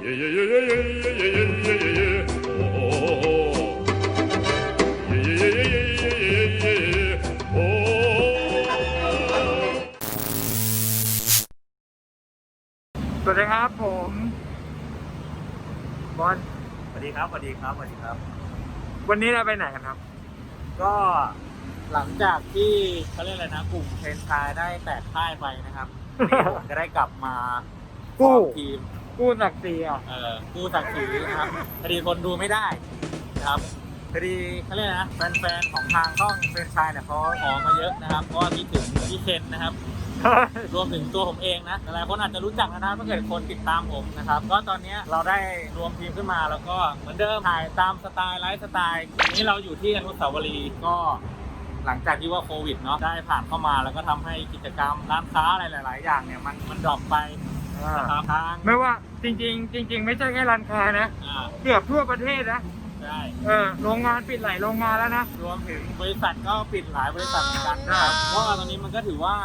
สวัสดีครับ ผมบอลสวัสดีครับสวัสดีครับสวัสดีครับ วันนี้เราไปไหนกันครับ ก็หลังจากที่เขาเรียกอะไรนะกลุ่มเทรนชายได้แตกพ่ายไปนะครับนี่ผมก็ได้กลับมากู้ฟอร์มทีม กู้ศักดิ์ศรีอะเอ่อกู้ศักดิ์ศรีนะครับพอดีคนดูไม่ได้นะครับพอดีเขาเรียกอะไรนะแฟนๆของทางช่องเทรนชายเนี่ยเขาขอมาเยอะนะครับเพราะว่าคิดถึงพี่เคนนะครับ รวมถึงตัวผมเองนะหลายๆคนอาจจะรู้จักนะถ้าเกิดคนติดตามผมนะครับ ก็ตอนนี้เราได้รวมทีมขึ้นมาแล้วก็เหมือนเดิมถ่ายตามสไตล์ไลฟ์สไตล์วันนี้เราอยู่ที่อนุสาวรีย์ก็หลังจากที่ว่าโควิดเนาะได้ผ่านเข้ามาแล้วก็ทำให้กิจกรรมร้านค้าอะไรหลาย ๆ อย่างเนี่ยมันมันดรอปไป นะครับทางไม่ว่าจริง ๆ จริง ๆ ไม่ใช่แค่ร้านค้านะ อ่าเกือบทั่วประเทศนะใช่เออโรงงานปิดหลายโรงงานแล้วนะ รวมถึงบริษัทก็ปิดหลายบริษัทเหมือนกันนะครับเพราะว่าตอนนี้มันก็ถือว่า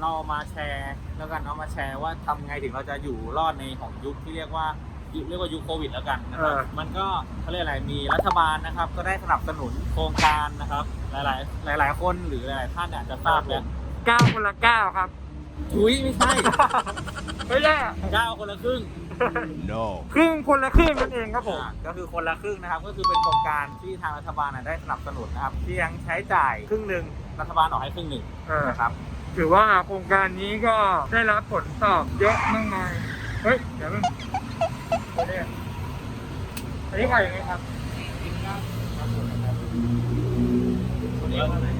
เรามาแชร์แล้วกันเนาะมาแชร์ว่าทำไงถึงเราจะอยู่รอดในของยุคที่เรียกว่ายุคเรียกว่ายุคโควิดแล้วกันนะครับเออ มันก็เขาเรียกอะไรมีรัฐบาลนะครับ ก็ได้สนับสนุนโครงการนะครับ หลาย ๆ หลาย ๆ คนหรือหลาย ๆ ท่านเนี่ยอาจจะทราบแล้วเก้าคนละเก้าครับอุ้ยไม่ใช่ ไม่ใช่เก้าคนละครึ่ง No. ครึ่งคนละครึ่งนั่นเองครับผมอ่าก็คือคนละครึ่งนะครับ ก็คือเป็นโครงการที่ทางรัฐบาลน่ะได้สนับสนุนนะครับที่ยังใช้จ่ายครึ่งหนึ่งรัฐบาลออกให้ครึ่งหนึ่งเออ นะครับ ถือว่าโครงการนี้ก็ได้รับผลตอบเยอะมากมาย เฮ้ย เดี๋ยวมึงเดี๋ยวเนี่ยอันนี้ขายยังไงครับคนเดียวเท่าไหร่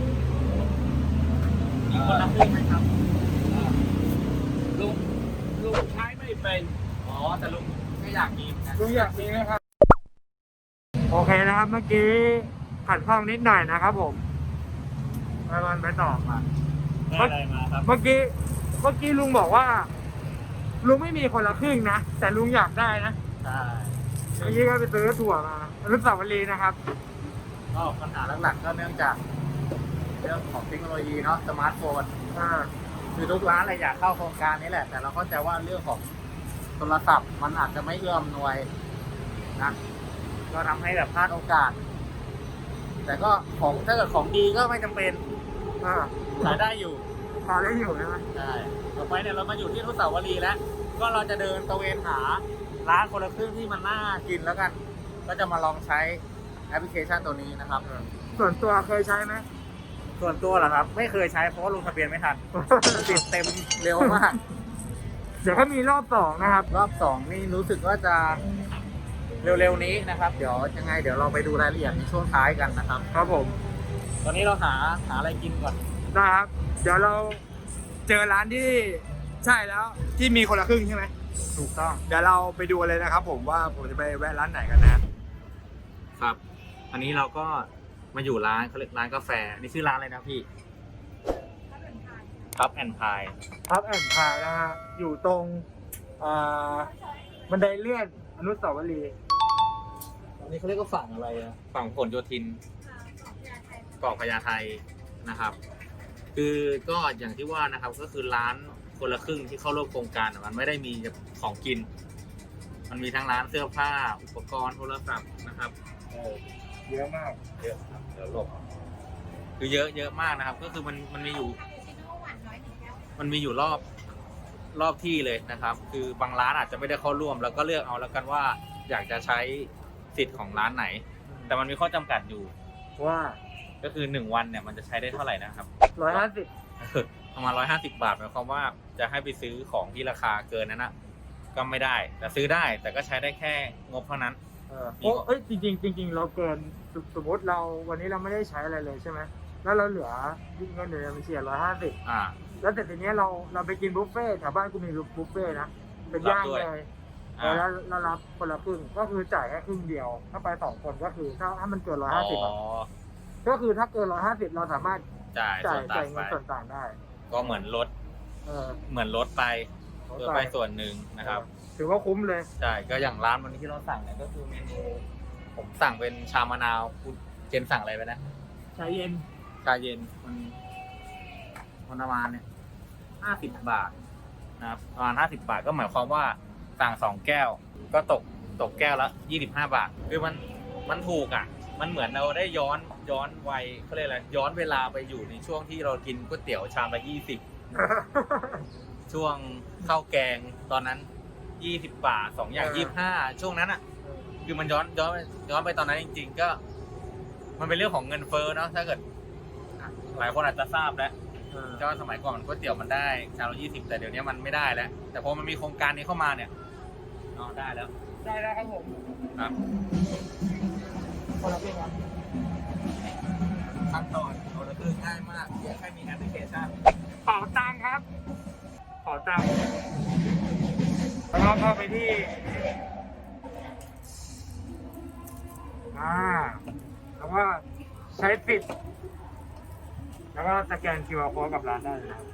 มีคนละครึ่งไหมครับ ลุงลุงใช้ไม่เป็น อ๋อ แต่ ลุงก็อยากกินนะลุงอยากมีไหมครับ โอเคนะครับ เมื่อกี้ขัดข้องนิดหน่อยนะครับผมไปวันไปต่อมา ได้อะไรมาครับ เมื่อกี้ เมื่อกี้ลุงบอกว่า ลุงไม่มีคนละครึ่งนะ แต่ลุงอยากได้นะ ใช่เมื่อกี้ก็ไปซื้อถั่วมาอนุสาวรีย์นะครับ ก็ปัญหาหลักๆก็เนื่องจากเรื่องของเทคโนโลยีเนาะสมาร์ทโฟน อ่า คือทุกร้านเลยอยากเข้าโครงการนี้แหละ แต่เราเข้าใจว่าเรื่องของ โทรศัพท์มันอาจจะไม่เอื้อมหน่วยนะก็ทำให้แบบพลาดโอกาส แต่ก็ของถ้าเกิดของดีก็ไม่จำเป็นอ่าขายได้อยู่พอได้อยู่ใช่ไหมใช่ต่อไปเนี่ยเรามาอยู่ที่อนุสาวรีย์แล้ว ก็เราจะเดินตระเวนหาร้านคนละครึ่งที่มันน่ากินแล้วกัน ก็จะมาลองใช้แอปพลิเคชันตัวนี้นะครับ ส่วนตัวเคยใช้ไหมส่วนตัวเหรอครับ ไม่เคยใช้เพราะว่าลงทะเบียนไม่ทันติดเต็มเร็วมาก เดี๋ยวก็มีรอบสองนะครับ รอบสองนี่รู้สึกว่าจะเร็วๆนี้นะครับ เดี๋ยวยังไงเดี๋ยวเราไปดูรายละเอียดในช่วงท้ายกันนะครับ ครับผม ตอนนี้เราหาหาอะไรกินก่อนนะครับ เดี๋ยวเราเจอร้านที่ใช่แล้วที่มีคนละครึ่งใช่ไหมถูกต้อง เดี๋ยวเราไปดูเลยนะครับ ผมว่าผมจะไปแวะร้านไหนกันนะครับ อันนี้เราก็มาอยู่ร้านเขาเรียกร้านกาแฟอันนี่ชื่อร้านอะไรนะพี่ ครับแอนพายพับแอนพายนะฮะอยู่ตรงอ่าบันไดเลื่อนอนุสาวรีย์อันนี้เขาเรียกว่าฝั่งอะไรอะฝั่งผลโยธินเกาะพญาไทนะครับ คือก็อย่างที่ว่านะครับก็คือร้านคนละครึ่งที่เข้าร่วมโครงการอะมันไม่ได้มีของกิน มันมีทั้งร้านเสื้อผ้า อุปกรณ์โทรศัพท์นะครับเยอะมากเยอะครับเดี๋ยวหลบคือเยอะเยอะมากนะครับ ก็คือมันมันมีอยู่ มันมีอยู่รอบรอบที่เลยนะครับ คือบางร้านอาจจะไม่ได้เข้าร่วม แล้วก็เลือกเอาแล้วกันว่าอยากจะใช้สิทธิ์ของร้านไหน แต่มันมีข้อจำกัดอยู่ ว่าก็คือหนึ่งวันเนี่ยมันจะใช้ได้เท่าไหร่นะครับ ร้อยห้าสิบประมาณร้อยห้าสิบาทหมายความว่าจะให้ไปซื้อของที่ราคาเกินนั้นนะก็ไม่ได้ แต่ซื้อได้แต่ก็ใช้ได้แค่งบเท่านั้น เออโอ้เอ้ยจริงๆจริงๆเราเกินสมสมมติเราวันนี้เราไม่ได้ใช้อะไรเลยใช่ไหม แล้วเราเหลือเงินเหลือบัญชีร้อยห้าสิบอ่า แล้วแต่ทีเนี้ยเราเราไปกินบุฟเฟ่ต์แถวบ้านกูมีบุฟเฟ่ต์นะเป็นย่างรับด้วย เลยอ่าแล้วเรารับคนละครึ่งก็คือจ่ายแค่ครึ่งเดียว ถ้าไปสองคนก็คือถ้าถ้ามันเกินร้อยอ๋ห้าสิบอก็คือถ้าเกินร้อยห้าสิบเราสามารถจ่ายจ่าส่ยวนต่าจ่ายงเงิไปนส่วนต่างได้ ก็เหมือนลดเออเหมือนลดไปเพื่อไปส่วนหนึ่งนะครับ ถือว่าคุ้มเลย ใช่ก็อย่างร้านวันนี้ที่เราสั่งเนี่ยก็คือเมนูผมสั่งเป็นชามะนาวคุณเจนสั่งอะไรไปนะชาเย็น ชาเย็นมันมันประมาณเนี่ยห้าสิบบาทนะครับประมาณห้าสิบาทก็หมายความว่าสั่งสองแก้ว ก็ตกตกแก้วละ25บาท คือมันมันถูกอะ มันเหมือนเราได้ย้อนย้อนวัยเขาเรียกอะไรย้อนเวลาไปอยู่ในช่วงที่เรากินก๋วยเตี๋ยวชามละ20ช่วงข้าวแกงตอนนั้น20บาทสองอย่างเออ25ช่วงนั้นอะ คือมันย้อนย้อนย้อนไปตอนนั้นจริง ๆ ก็ มันเป็นเรื่องของเงินเฟ้อเนาะถ้าเกิดอะ หลายคนอาจจะทราบแล้วก็สมัยก่อนก๋วยเตี๋ยวมันได้ชามละยี่สิบแต่เดี๋ยวนี้มันไม่ได้แล้ว แต่พอมันมีโครงการนี้เข้ามาเนี่ยอ๋อได้แล้ว ได้แล้วครับผม ครับคนละครึ่งครับขั้นตอนเราจะคือง่ายมากเพียงแค่มีแอปพลิเคชันเป่าตังค์ครับเป่าตังค์แล้วก็เข้าไปที่อ่าแล้วก็ใช้ปิด แล้วก็สแกน QR code กับร้านได้เลยนะครับ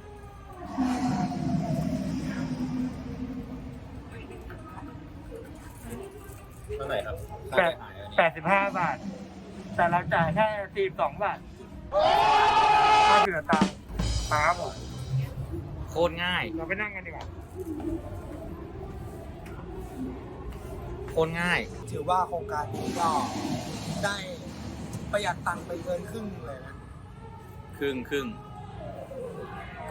เท่าไหร่ครับแปดแปดสิบห้าบาท แต่เราจ่ายแค่สี่สองบาทก็เหลือตังค์มาครับผมโคตรง่าย เราไปนั่งกันดีกว่า โคตรง่าย ถือว่าโครงการนี้ก็ได้ประหยัดตังค์ไปเกินครึ่งเลยนะ ครึ่งครึ่ง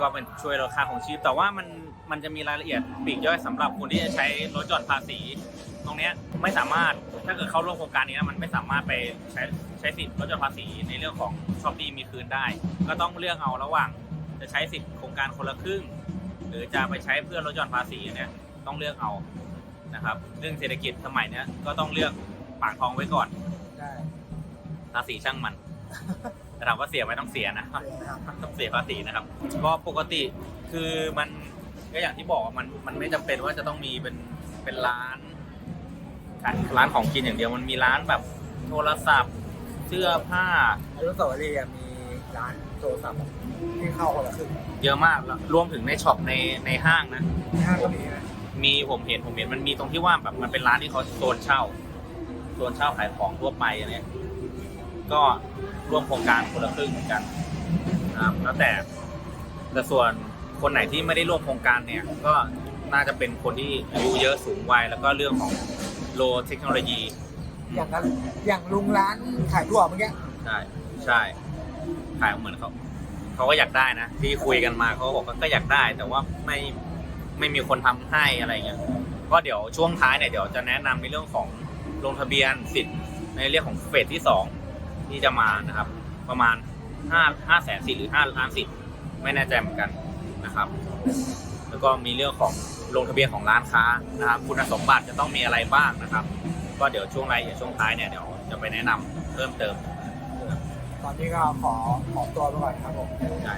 ก็เป็นช่วยลดค่าของชีพ แต่ว่ามันมันจะมีรายละเอียดปลีกย่อยสำหรับคนที่จะใช้ลดหย่อนภาษี ตรงเนี้ยไม่สามารถถ้าเกิดเข้าร่วมโครงการนี้นะมันไม่สามารถไปใช้ใช้สิทธิ์ลดหย่อนภาษีในเรื่องของช้อปปี้มีคืนได้ ก็ต้องเลือกเอาระหว่าง จะใช้สิทธิ์โครงการคนละครึ่ง หรือจะไปใช้เพื่อลดหย่อนภาษีเนี่ยต้องเลือกเอานะครับ เรื่องเศรษฐกิจสมัยเนี้ยก็ต้องเลือกปากท้องไว้ก่อนได้ภาษีช่างมัน แต่ถามว่าเสียไหมต้องเสียนะนะครับต้องเสียภาษีนะครับก็ปกติคือมันก็อย่างที่บอกว่ามันมันไม่จำเป็นว่าจะต้องมีเป็นเป็นร้านร้านของกินอย่างเดียวมันมีร้านแบบโทรศัพท์เสื้อผ้าอนุสาวรีย์อะมีร้านโทรศัพท์ที่เข้าคนละครึ่งเยอะมากแล้วรวมถึงในช็อปในในห้างนะห้างก็มีนะมีผมเห็นผมเห็นมันมีตรงที่ว่าแบบมันเป็นร้านที่เขาโซนเช่าโซนเช่าขายของทั่วไปอะไรเนี่ย ก็ร่วมโครงการคนละครึ่งเหมือนกันนะครับแล้วแต่แต่ส่วนคนไหนที่ไม่ได้ร่วมโครงการเนี่ยก็น่าจะเป็นคนที่อายุเยอะสูงวัยแล้วก็เรื่องของโลเทคโนโลยีอย่างนั้นอย่างลุงร้านขายถั่วเมื่อกี้ใช่ใช่ขายเหมือนเขาเขาก็อยากได้นะที่คุยกันมาเขาบอกว่าก็อยากได้ แต่ว่าไม่ไม่มีคนทำให้อะไรเงี้ยก็เดี๋ยวช่วงท้ายเนี่ยเดี๋ยวจะแนะนำในเรื่องของลงทะเบียนสิทธิ์ในเรื่องของเฟสที่สอง ที่จะมานะครับ ประมาณห้าห้าแสนสิทธิ์หรือห้าล้านสิทธิ์ไม่แน่ใจเหมือนกันนะครับ แล้วก็มีเรื่องของลงทะเบียนของร้านค้านะครับ คุณสมบัติจะต้องมีอะไรบ้างนะครับ ก็เดี๋ยวช่วงรายละเอียดช่วงท้ายเนี่ยเดี๋ยวจะไปแนะนำเพิ่มเติม ตอนนี้ก็ขอขอตัวไปก่อนครับผมใช่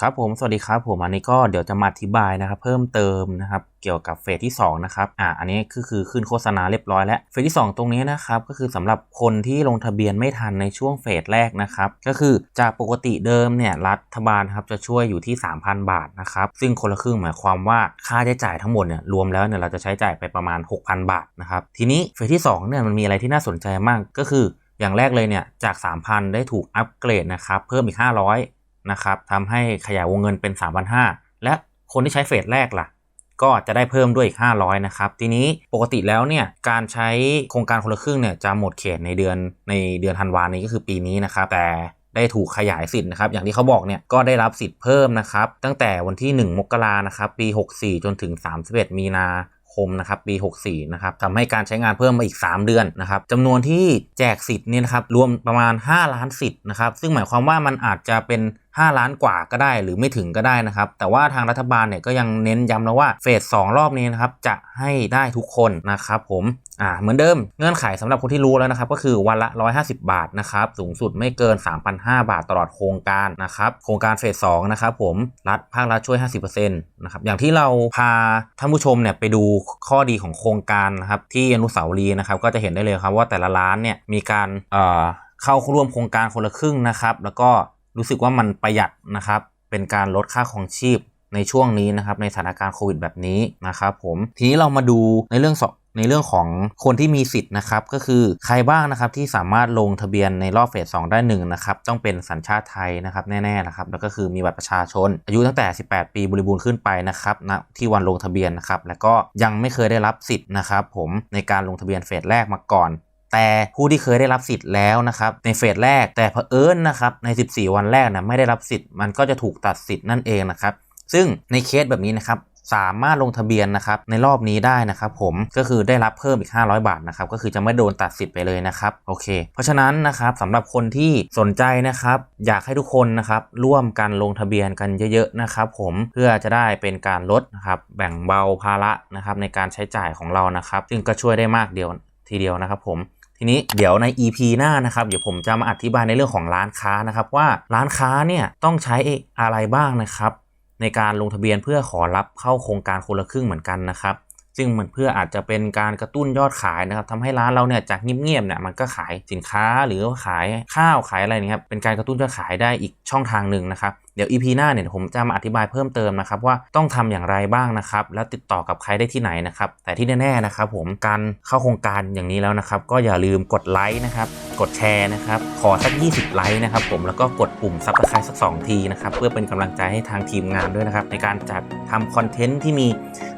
ครับผมสวัสดีครับผมอันนี้ก็เดี๋ยวจะมาอธิบายนะครับ เพิ่มเติมนะครับเกี่ยวกับเฟสที่2นะครับอ่าอันนี้คือคือขึ้นโฆษณาเรียบร้อยแล้วเฟสที่ 2 ตรงนี้นะครับก็คือสำหรับคนที่ลงทะเบียนไม่ทันในช่วงเฟสแรกนะครับก็คือจากปกติเดิมเนี่ยรัฐบาลครับจะช่วยอยู่ที่ 3,000 บาทนะครับซึ่งคนละครึ่งหมายความว่าค่าใช้จ่ายทั้งหมดเนี่ยรวมแล้วเนี่ยเราจะใช้จ่ายไปประมาณ 6,000 บาทนะครับทีนี้เฟสที่2เนี่ยมันมีอะไรที่น่าสนใจมากก็คืออย่างแรกเลยเนี่ยจาก 3,000 ได้ถูกอัปเกรดนะครับเพิ่มอีก 500 นะครับทำให้ขยายวงเงินเป็น 3,500 และคนที่ใช้เฟสแรกล่ะ ก็จะได้เพิ่มด้วยอีก 500 นะครับ ทีนี้ปกติแล้วเนี่ยการใช้โครงการคนละครึ่งเนี่ยจะหมดเขตในเดือนในเดือนธันวานี้ก็คือปีนี้นะครับ แต่ได้ถูกขยายสิทธิ์นะครับ อย่างที่เขาบอกเนี่ยก็ได้รับสิทธิ์เพิ่มนะครับ ตั้งแต่วันที่ 1 มกรานะครับ ปี 64 จนถึง 31 มีนา คมนะครับปี 64นะครับทำให้การใช้งานเพิ่มมาอีก 3 เดือนนะครับจำนวนที่แจกสิทธิ์เนี่ยนะครับรวมประมาณ 5 ล้านสิทธิ์นะครับซึ่งหมายความว่ามันอาจจะเป็น 5 ล้านกว่าก็ได้หรือไม่ถึงก็ได้นะครับ แต่ว่าทางรัฐบาลเนี่ยก็ยังเน้นย้ำนะว่าเฟส2รอบนี้นะครับจะให้ได้ทุกคนนะครับผม อ่าเหมือนเดิมเงื่อนไขสำหรับคนที่รู้แล้วนะครับก็คือวันละ 150 บาทนะครับสูงสุดไม่เกิน 3,500 บาทตลอดโครงการนะครับโครงการเฟส2นะครับผมรัฐภาครัฐช่วย 50%นะครับอย่างที่เราพาท่านผู้ชมเนี่ยไปดูข้อดีของโครงการนะครับที่อนุสาวรีย์นะครับก็จะเห็นได้เลยครับว่าแต่ละร้านเนี่ยมีการเอ่อเข้าร่วมโครงการคนละครึ่งนะครับแล้วก็รู้สึกว่ามันประหยัดนะครับเป็นการลดค่าของชีพในช่วงนี้นะครับในสถานการณ์โควิดแบบนี้นะครับผมทีนี้เรามาดูในเรื่องสอง ในเรื่องของคนที่มีสิทธิ์นะครับก็คือใครบ้างนะครับที่สามารถลงทะเบียนในรอบเฟสสองได้หนึ่งนะครับต้องเป็นสัญชาติไทยนะครับแน่ๆนะครับแล้วก็คือมีบัตรประชาชน อายุตั้งแต่ 18 ปีบริบูรณ์ขึ้นไปนะครับณที่วันลงทะเบียนนะครับแล้วก็ยังไม่เคยได้รับสิทธิ์นะครับผมในการลงทะเบียนเฟสแรกมาก่อนแต่ผู้ที่เคยได้รับสิทธิ์แล้วนะครับในเฟสแรกแต่เผอิญนะครับใน 14 วันแรกนะไม่ได้รับสิทธิ์มันก็จะถูกตัดสิทธิ์นั่นเองนะครับซึ่งในเคสแบบนี้นะครับ สามารถลงทะเบียนนะครับในรอบนี้ได้นะครับผมก็คือได้รับเพิ่มอีก 500 บาทนะครับก็คือจะไม่โดนตัดสิทธิ์ไปเลยนะครับโอเค เพราะฉะนั้นนะครับสำหรับคนที่สนใจนะครับอยากให้ทุกคนนะครับร่วมกันลงทะเบียนกันเยอะๆนะครับผมเพื่อจะได้เป็นการลดนะครับแบ่งเบาภาระนะครับในการใช้จ่ายของเรานะครับ ซึ่งก็ช่วยได้มากเดียวทีเดียวนะครับผมทีนี้เดี๋ยวใน EP หน้านะครับเดี๋ยวผมจะมาอธิบายในเรื่องของร้านค้านะครับว่าร้านค้าเนี่ยต้องใช้อะไรบ้างนะครับ ในการลงทะเบียนเพื่อขอรับเข้าโครงการคนละครึ่งเหมือนกันนะครับ ซึ่งมันเพื่ออาจจะเป็นการกระตุ้นยอดขายนะครับทำให้ร้านเราเนี่ยจากเงียบๆเนี่ยมันก็ขายสินค้าหรือว่าขายข้าวขายอะไรนะครับเป็นการกระตุ้นยอดขายได้อีกช่องทางหนึ่งนะครับ เดี๋ยว EP หน้าเนี่ยผมจะมาอธิบายเพิ่มเติมนะครับว่าต้องทำอย่างไรบ้างนะครับแล้วติดต่อกับใครได้ที่ไหนนะครับแต่ที่แน่ๆนะครับผมการเข้าโครงการอย่างนี้แล้วนะครับก็อย่าลืมกดไลค์นะครับกดแชร์นะครับขอสัก 20 ไลค์นะครับผมแล้วก็กดปุ่มซับสไครต์สัก 2 ทีนะครับเพื่อเป็นกำลังใจให้ทางทีมงานด้วยนะครับในการจัดทำคอนเทนต์ที่มี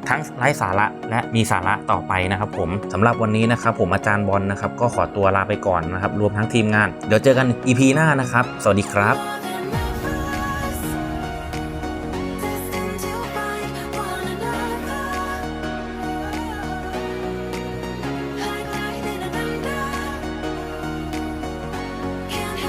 ทั้งไร้สาระและมีสาระต่อไปนะครับผมสำหรับวันนี้นะครับผมอาจารย์บอลนะครับก็ขอตัวลาไปก่อนนะครับรวมทั้งทีมงาน เดี๋ยวเจอกัน EP หน้านะครับ สวัสดีครับ